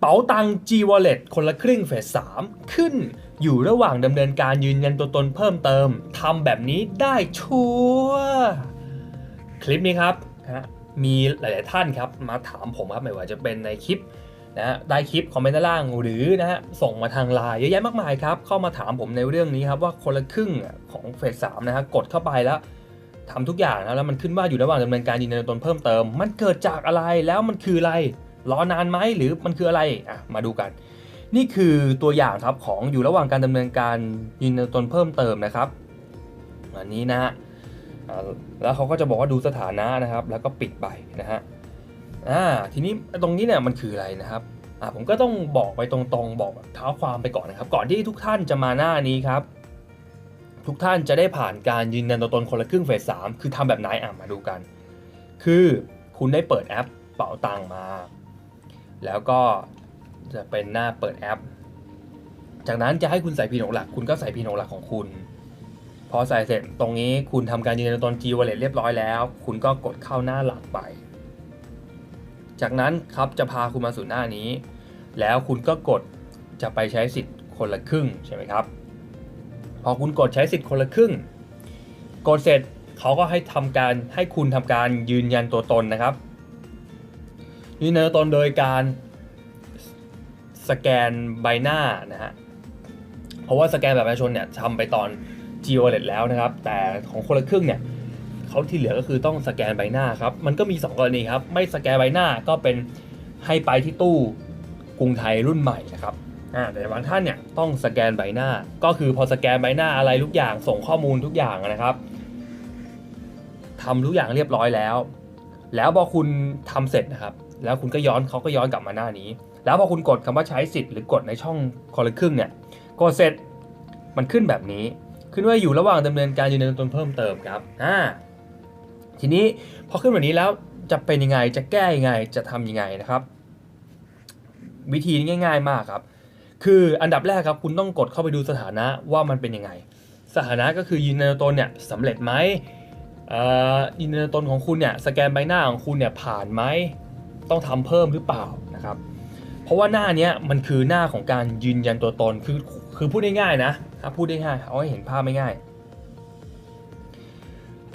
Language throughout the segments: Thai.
เป๋าตัง G Wallet คนละครึ่งเฟส 3 ขึ้น อยู่ระหว่างดำเนินการยืนยันตัวตนเพิ่มเติมทำแบบนี้ได้ชัวร์คลิปนี้ครับนะมีหลาย ๆ ท่านครับมาถามผมครับไม่ว่าจะเป็นในคลิปนะฮะได้คลิปคอมเมนต์ด้านล่างหรือนะฮะส่งมาทางไลน์เยอะแยะมากมายครับเข้ามาถามผมในเรื่องนี้ครับว่าคนละครึ่งของเฟสสามนะฮะกดเข้าไปแล้วทำทุกอย่างนะแล้วมันขึ้นว่าอยู่ระหว่างดำเนินการยืนยันตัวตนเพิ่มเติม มันเกิดจากอะไรแล้วมันคืออะไร รอนานไหมหรือมันคืออะไรอะมาดูกัน นี่คือตัวอย่างครับของอยู่ระหว่างการดำเนินการยืนยันตนเพิ่มเติมนะครับอันนี้นะฮะอ่าแล้วเขาก็จะบอกว่าดูสถานะนะครับ แล้วก็ปิดไปนะฮะอ่าทีนี้ตรงนี้เนี่ยมันคืออะไรนะครับอ่าผมก็ต้องบอกไปตรงๆ บอกเท้าความไปก่อนนะครับ ก่อนที่ทุกท่านจะมาหน้านี้ครับ ทุกท่านจะได้ผ่านการยืนยันตัวตนคนละครึ่งเฟสสามคือทำแบบไหนอะมาดูกัน คือคุณได้เปิดแอปเป๋าตังมา แล้วก็จะเป็นหน้าเปิดแอป จากนั้นจะให้คุณใส่พินของหลัก คุณก็ใส่พินของหลักของคุณ พอใส่เสร็จตรงนี้คุณทำการยืนยันตัวตน G Wallet เรียบร้อยแล้ว คุณก็กดเข้าหน้าหลักไป จากนั้นครับจะพาคุณมาสู่หน้านี้ แล้วคุณก็กดจะไปใช้สิทธิ์คนละครึ่งใช่ไหมครับ พอคุณกดใช้สิทธิ์คนละครึ่ง กดเสร็จเขาก็ให้ทำการให้คุณทำการยืนยันตัวตนนะครับ นยันตัวตนโดยการสแกนใบหน้านะฮะ เพราะว่าสแกนแบบประชาชนเนี่ยทำไปตอน G Wallet แล้วนะครับ แต่ของคนละครึ่งเนี่ยเขาที่เหลือก็คือต้องสแกนใบหน้าครับ มันก็มี 2 กรณีครับ ไม่สแกนใบหน้าก็เป็นให้ไปที่ตู้กรุงไทยรุ่นใหม่นะครับแต่บางท่านเนี่ยต้องสแกนใบหน้า ก็คือพอสแกนใบหน้าอะไรทุกอย่างส่งข้อมูลทุกอย่างนะครับทำทุกอย่างเรียบร้อยแล้ว แล้วพอคุณทำเสร็จนะครับ แล้วคุณก็ย้อนเขาก็ย้อนกลับมาหน้านี้ แล้วพอคุณกดคำว่าใช้สิทธิ์หรือกดในช่องคนละครึ่งเนี่ยกดเสร็จมันขึ้นแบบนี้ ขึ้นว่าอยู่ระหว่างดำเนินการยืนยันตนเพิ่มเติมครับอ่าทีนี้พอขึ้นแบบนี้แล้วจะเป็นยังไงจะแก้ยังไงจะทำยังไงนะครับ วิธีนี้ง่าย ๆ มากครับ คืออันดับแรกครับคุณต้องกดเข้าไปดูสถานะว่ามันเป็นยังไง สถานะก็คือยืนยันตัวตนเนี่ยสำเร็จไหม อ่อยืนยันตัวตนของคุณเนี่ยสแกนใบหน้าของคุณเนี่ยผ่านไหมต้องทำเพิ่มหรือเปล่านะครับ เพราะว่าหน้าเนี้ยมันคือหน้าของการยืนยันตัวตนคือคือพูดง่ายๆนะถ้าพูดได้ง่ายเอาให้เห็นภาพไม่ง่าย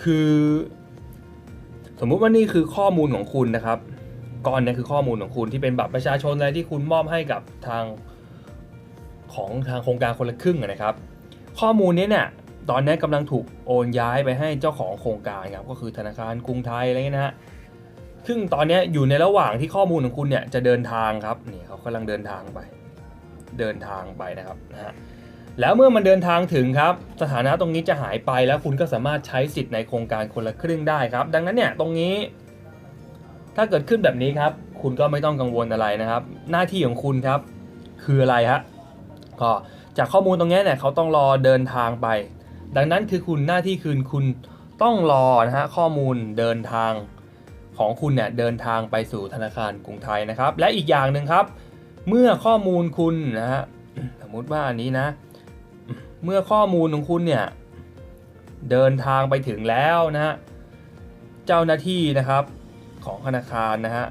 คือสมมุติว่านี่คือข้อมูลของคุณนะครับก้อนเนี้คือข้อมูลของคุณที่เป็นบัตรประชาชนอะไรที่คุณมอบให้กับทางของทางโครงการคนละครึ่งนะครับ ข้อมูลนี้เนี่ย ตอนนี้กำลังถูกโอนย้ายไปให้เจ้าของโครงการครับก็คือธนาคารกรุงไทยอะไรเงี้ยนะฮะซึ่งตอนนี้อยู่ในระหว่างที่ข้อมูลของคุณเนี่ยจะเดินทางครับนี่เขากำลังเดินทางไป เดินทางไปนะครับนะฮะแล้วเมื่อมันเดินทางถึงครับสถานะตรงนี้จะหายไปแล้วคุณก็สามารถใช้สิทธิ์ในโครงการคนละครึ่งได้ครับ ดังนั้นเนี่ยตรงนี้ถ้าเกิดขึ้นแบบนี้ครับ คุณก็ไม่ต้องกังวลอะไรนะครับ หน้าที่ของคุณครับ คืออะไรฮะก็จากข้อมูลตรงนี้เนี่ยเขาต้องรอเดินทางไป ดังนั้นคือคุณหน้าที่คืนคุณต้องรอนะฮะข้อมูลเดินทางของคุณเนี่ยเดินทางไปสู่ธนาคารกรุงไทยนะครับ และอีกอย่างหนึ่งครับ เมื่อข้อมูลคุณนะฮะสมมุติว่าอันนี้นะ เมื่อข้อมูลของคุณเนี่ยเดินทางไปถึงแล้วนะฮะเจ้าหน้าที่นะครับของธนาคารนะฮะ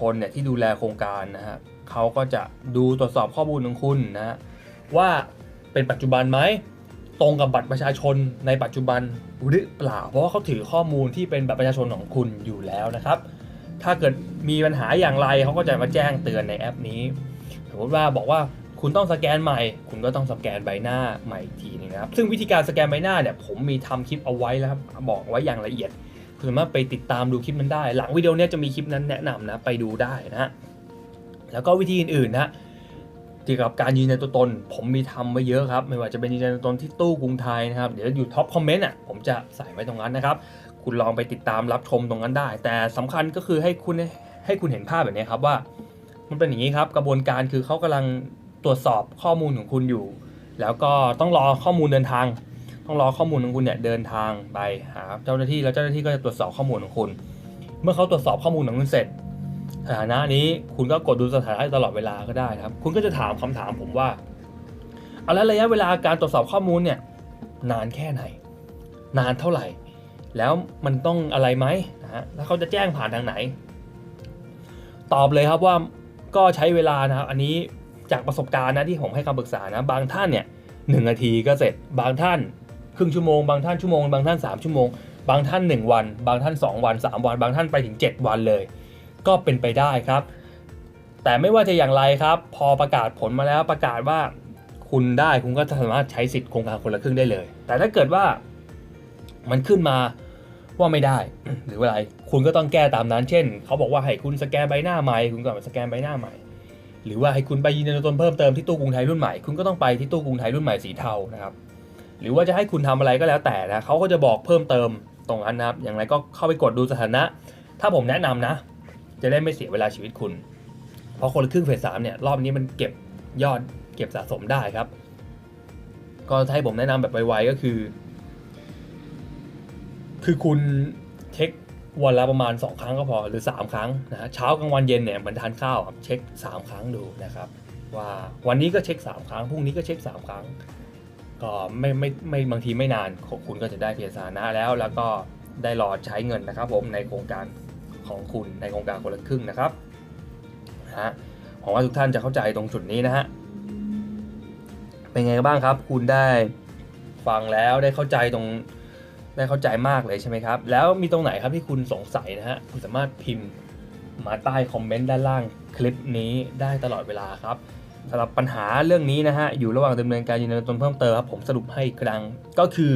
คนเนี่ยที่ดูแลโครงการนะฮะเขาก็จะดูตรวจสอบข้อมูลของคุณนะฮะว่าเป็นปัจจุบันไหม ตรงกับบัตรประชาชนในปัจจุบันหรือเปล่า เพราะว่าเขาถือข้อมูลที่เป็นบัตรประชาชนของคุณอยู่แล้วนะครับ ถ้าเกิดมีปัญหาอย่างไรเขาก็จะมาแจ้งเตือนในแอปนี้ สมมติว่าบอกว่าคุณต้องสแกนใหม่ คุณก็ต้องสแกนใบหน้าใหม่อีกทีนึงนะครับ ซึ่งวิธีการสแกนใบหน้าเนี่ยผมมีทำคลิปเอาไว้แล้วครับบอกไว้อย่างละเอียดคุณสามารถไปติดตามดูคลิปนั้นได้ หลังวิดีโอนี้จะมีคลิปนั้นแนะนำนะไปดูได้นะฮะแล้วก็วิธีอื่นๆนะ เกี่ยวกับการยืนยันตัวตน ผมมีทำไว้เยอะครับ ไม่ว่าจะเป็นยืนยันตัวตนที่ตู้กรุงไทยนะครับ เดี๋ยวอยู่ท็อปคอมเมนต์อะผมจะใส่ไว้ตรงนั้นนะครับ คุณลองไปติดตามรับชมตรงนั้นได้ แต่สำคัญก็คือให้คุณให้คุณเห็นภาพแบบนี้ครับว่า มันเป็นอย่างนี้ครับ กระบวนการคือเขากำลังตรวจสอบข้อมูลของคุณอยู่ แล้วก็ต้องรอข้อมูลเดินทาง ต้องรอข้อมูลของคุณเนี่ยเดินทางไปหาเจ้าหน้าที่แล้วเจ้าหน้าที่ก็จะตรวจสอบข้อมูลของคุณ เมื่อเขาตรวจสอบข้อมูลของคุณเสร็จ สถานะนี้คุณก็กดดูสถานะตลอดเวลาก็ได้ครับ คุณก็จะถามคำถามผมว่าเอาแล้วระยะเวลาการตรวจสอบข้อมูลเนี่ยนานแค่ไหน นานเท่าไหร่ แล้วมันต้องอะไรไหมนะฮะแล้วเขาจะแจ้งผ่านทางไหน ตอบเลยครับว่าก็ใช้เวลานะครับ อันนี้จากประสบการณ์นะที่ผมให้คำปรึกษานะบางท่านเนี่ยหนึ่งนาทีก็เสร็จ บางท่านครึ่งชั่วโมง บางท่านชั่วโมง บางท่าน 3 ชั่วโมง บางท่าน 1 วัน บางท่าน 2 วัน 3 วัน บางท่านไปถึง 7 วันเลย ก็เป็นไปได้ครับ แต่ไม่ว่าจะอย่างไรครับ พอประกาศผลมาแล้วประกาศว่าคุณได้คุณก็สามารถใช้สิทธิ์โครงการคนละครึ่งได้เลย แต่ถ้าเกิดว่ามันขึ้นมาว่าไม่ได้หรืออะไร คุณก็ต้องแก้ตามนั้น เช่น เขาบอกว่าให้คุณสแกนใบหน้าใหม่ คุณก็สแกนใบหน้าใหม่ หรือว่าให้คุณไปยืนยันตัวตนเพิ่มเติมที่ตู้กรุงไทยรุ่นใหม่ คุณก็ต้องไปที่ตู้กรุงไทยรุ่นใหม่สีเทานะครับ หรือว่าจะให้คุณทำอะไรก็แล้วแต่นะเขาก็จะบอกเพิ่มเติมตรงนั้นนะครับ อย่างไรก็เข้าไปกดดูสถานะ ถ้าผมแนะนำนะ จะได้ไม่เสียเวลาชีวิตคุณ เพราะคนละครึ่งเฟสสามเนี่ยรอบนี้มันเก็บยอดเก็บสะสมได้ครับ ก็ให้ผมแนะนำแบบไวๆก็คือ คือคุณเช็ควันละประมาณ 2 ครั้งก็พอหรือ 3 ครั้งนะฮะเช้ากลางวันเย็นเนี่ยเหมือนทานข้าวเช็ค 3 ครั้งดูนะครับ ว่าวันนี้ก็เช็ค 3 ครั้งพรุ่งนี้ก็เช็ค 3 ครั้ง ก็ไม่ไม่ไม่บางทีไม่นานของคุณก็จะได้เพียรสานะแล้ว แล้วก็ได้รอใช้เงินนะครับผมในโครงการ ของคุณในโครงการคนละครึ่งนะครับนะฮะหวังว่าทุกท่านจะเข้าใจตรงจุดนี้นะฮะเป็นไงบ้างครับ คุณได้ฟังแล้วได้เข้าใจตรงได้เข้าใจมากเลยใช่ไหมครับ แล้วมีตรงไหนครับที่คุณสงสัยนะฮะคุณสามารถพิมพ์มาใต้คอมเมนต์ด้านล่างคลิปนี้ได้ตลอดเวลาครับสำหรับปัญหาเรื่องนี้นะฮะอยู่ระหว่างดำเนินการยืนยันตนเพิ่มเติมครับผมสรุปให้อีกครั้งก็คือ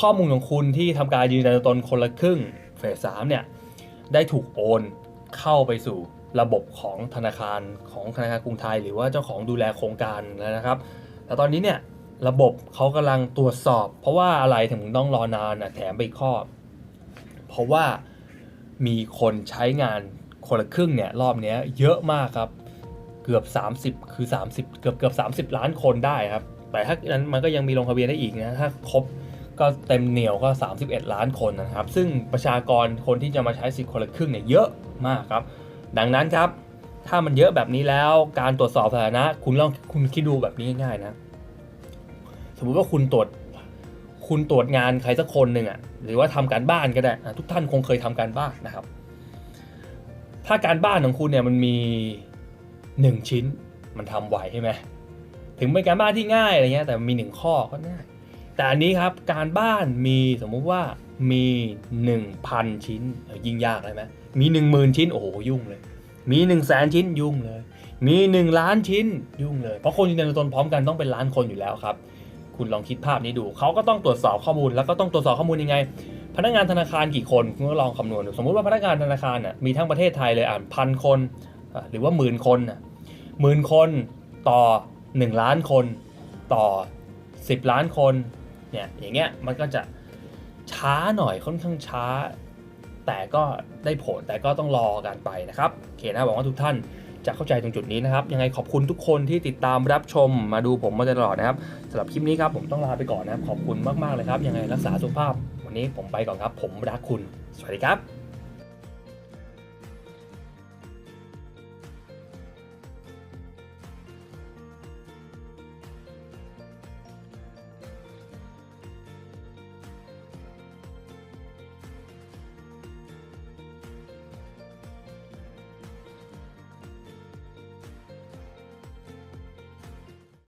ข้อมูลของคุณที่ทำการยืนยันตัวตนคนละครึ่งเฟสสามเนี่ย ได้ถูกโอนเข้าไปสู่ระบบของธนาคารของธนาคารกรุงไทย หรือว่าเจ้าของดูแลโครงการแล้วนะครับ แต่ตอนนี้เนี่ยระบบเขากำลังตรวจสอบ เพราะว่าอะไรถึงต้องรอนานนะแถมไปอีกข้อ เพราะว่ามีคนใช้งานคนละครึ่งเนี่ยรอบนี้เยอะมากครับเกือบ 30 คือ 30 เกือบเกือบ30 ล้านคนได้ครับ แต่ถ้านั้นมันก็ยังมีลงทะเบียนได้อีกนะถ้าครบ ก็เต็มเหนียวก็ 31 ล้านคนนะครับ ซึ่งประชากรคนที่จะมาใช้สิทธิ์คนละครึ่งเนี่ยเยอะมากครับ ดังนั้นครับ ถ้ามันเยอะแบบนี้แล้วการตรวจสอบสถานะ คุณลองคุณคิดดูแบบนี้ง่ายๆนะ สมมุติว่าคุณตรวจคุณตรวจงานใครสักคนหนึ่งอะหรือว่าทำการบ้านก็ได้ทุกท่านคงเคยทำการบ้านนะครับ ถ้าการบ้านของคุณเนี่ยมันมี 1 ชิ้นมันทำไหวใช่ไหมถึงเป็นการบ้านที่ง่ายอะไรเงี้ยแต่มี 1 ข้อก็ง่าย แต่อันนี้ครับการบ้านมีสมมุติว่ามี 1,000 ชิ้นยิ่งยากเลยไหมมี 10,000 ชิ้นโอ้โหยุ่งเลย มี 1 0 0 0 0แสนชิ้นยุ่งเลย มี 1 ล้านชิ้นยุ่งเลย เพราะคนยืนยันตัวตนพร้อมกันต้องเป็นล้านคนอยู่แล้วครับ คุณลองคิดภาพนี้ดู เขาก็ต้องตรวจสอบข้อมูลแล้วก็ต้องตรวจสอบข้อมูลยังไง พนักงานธนาคารกี่คนคุณก็ลองคำนวณดูสมมุติว่าพนักงานธนาคารน่ะมีทั้งประเทศไทยเลยอ่านพันคน หรือว่าหมื่นคนน่ะหมื่นคนต่อ 1 ล้านคน ต่อ 10 ล้านคน เนี่ยอย่างเงี้ยมันก็จะช้าหน่อยค่อนข้างช้า แต่ก็ได้ผลแต่ก็ต้องรอกันไปนะครับโอเคนะหวังว่าทุกท่านจะเข้าใจตรงจุดนี้นะครับ ยังไงขอบคุณทุกคนที่ติดตามรับชมมาดูผมมาตลอดนะครับสำหรับคลิปนี้ครับผมต้องลาไปก่อนนะครับขอบคุณมากๆเลยครับยังไงรักษาสุขภาพ วันนี้ผมไปก่อนครับ ผมรักคุณ สวัสดีครับ